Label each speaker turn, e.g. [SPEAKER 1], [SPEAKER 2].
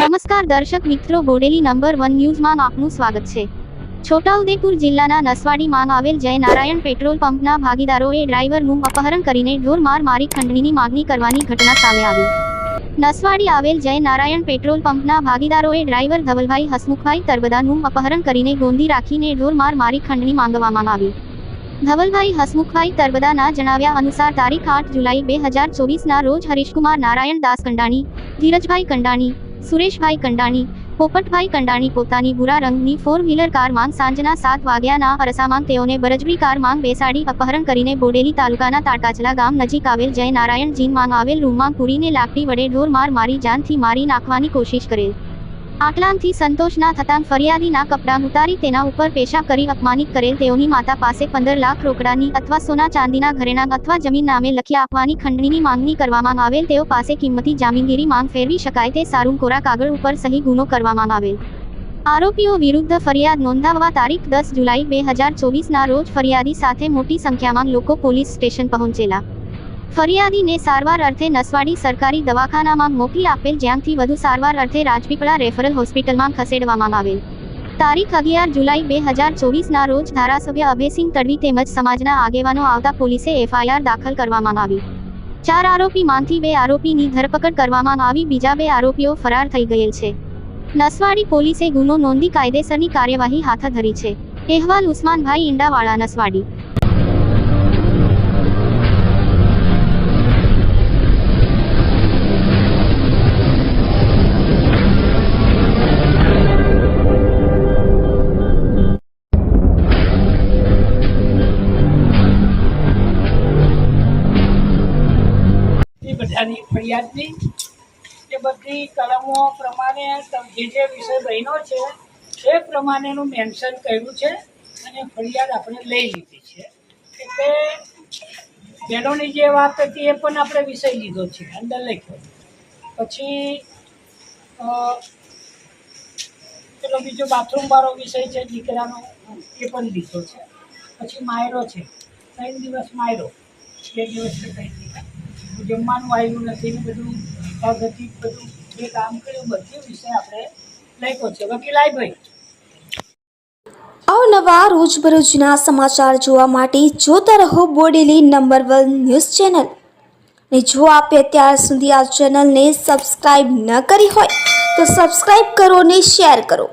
[SPEAKER 1] નમસ્કાર દર્શક મિત્રો, બોડેલી નંબર વન ન્યૂઝમાં આપનું સ્વાગત છે. છોટાઉદેપુર જિલ્લાના નસવાડીમાં આવેલ જય નારાયણ પેટ્રોલ પંપના ભાગીદારોએ ડ્રાઈવરનું અપહરણ કરીને ઢોર માર મારી ખંડણીની માગણી કરવાની ઘટના સામે આવી. નસવાડી આવેલ જય નારાયણ પેટ્રોલ પંપના ભાગીદારોએ ડ્રાઈવર ધવલભાઈ હસમુખભાઈ તરબદાનું અપહરણ કરીને ગોંધી રાખીને ઢોરમાર મારી ખંડણી માંગવામાં આવી. ધવલભાઈ હસમુખભાઈ તરબદાના જણાવ્યા અનુસાર તારીખ આઠ જુલાઈ બે હજાર ચોવીસના રોજ હરીશકુમાર નારાયણ દાસ કંડાણી, ધીરજભાઈ કંડાણી, સુરેશભાઈ કંડાણી પોપટભાઈ કંડાણી પોતાની ભૂરા રંગની ફોર વ્હીલર કાર માંગ સાંજના સાત વાગ્યાના અરસામાં તેઓને બરજબરી કાર માંગ બેસાડી અપહરણ કરીને બોડેલી તાલુકાના તાટાચલા ગામ નજીક આવેલ જય નારાયણ જીન માંગ આવેલ રૂમમાં પૂરીને લાકડી વડે ઢોર માર મારી જાનથી મારી નાખવાની કોશિશ કરેલ. આટલામથી સંતોષ ના થતાં ફરિયાદીના કપડાં ઉતારી તેના ઉપર પેશા કરી અપમાનિત કરેલ તેઓની માતા પાસે પંદર લાખ રોકડાની અથવા સોના ચાંદીના ઘરેણા અથવા જમીન નામે લખી આપવાની ખંડણીની માંગણી કરવામાં આવેલ. તેઓ પાસે કિંમતી જામીનગીરી માંગ ફેરવી શકાય તે સારું કોરા કાગળ ઉપર સહી ગુનો કરવામાં આવેલ. આરોપીઓ વિરુદ્ધ ફરિયાદ નોંધાવવા તારીખ દસ જુલાઈ બે હજાર ચોવીસના રોજ ફરિયાદી સાથે મોટી સંખ્યામાં લોકો પોલીસ સ્ટેશન પહોંચેલા. ફરિયાદીને સારવાર અર્થે નસવાડી સરકારી દવાખાનામાં મોકલી આપેલ જ્યાંથી વધુ સારવાર અર્થે રાજપીપળા રેફરલ હોસ્પિટલમાં ખસેડવામાં આવેલ. તારીખ અગિયાર જુલાઈ બે હજાર ચોવીસના રોજ ધારાસભ્ય અભયસિંહ તડવી તેમજ સમાજના આગેવાનો આવતા પોલીસે એફઆઈઆર દાખલ કરવામાં આવી. ચાર આરોપીમાંથી બે આરોપીની ધરપકડ કરવામાં આવી, બીજા બે આરોપીઓ ફરાર થઈ ગયેલ છે. નસવાડી પોલીસે ગુનો નોંધી કાયદેસરની કાર્યવાહી હાથ ધરી છે. અહેવાલ ઉસ્માનભાઈ ઈંડાવાળા, નસવાડી.
[SPEAKER 2] બધાની ફરિયાદની એ બધી કલમો પ્રમાણે જે જે વિષય બન્યો છે, એ પ્રમાણેનું મેન્શન કર્યું છે અને ફરિયાદ આપણે લઈ લીધી છે. એટલે બહેનોની જે વાત હતી એ પણ આપણે વિષય લીધો છે, અંદર લખ્યો પછી પેલો બીજો બાથરૂમ વાળો વિષય છે, દીકરાનો, એ પણ લીધો છે. પછી માયરો છે, ત્રણ દિવસ માયરો, બે દિવસ કઈ. જમવાનું આવ્યું નથી ને બધું અગતિ બધું જે કામ કર્યું, બધી વિષય આપણે લખ્યો છે. વકીલાઈ ભાઈ.
[SPEAKER 3] અવનવા રોજબરોજના સમાચાર જોવા માટે જોતા રહો Bodeli number one news channel. ને જો આપે અત્યાર સુધી આ ચેનલને સબસ્ક્રાઈબ ન કરી હોય, તો સબસ્ક્રાઈબ કરો ને શેર કરો.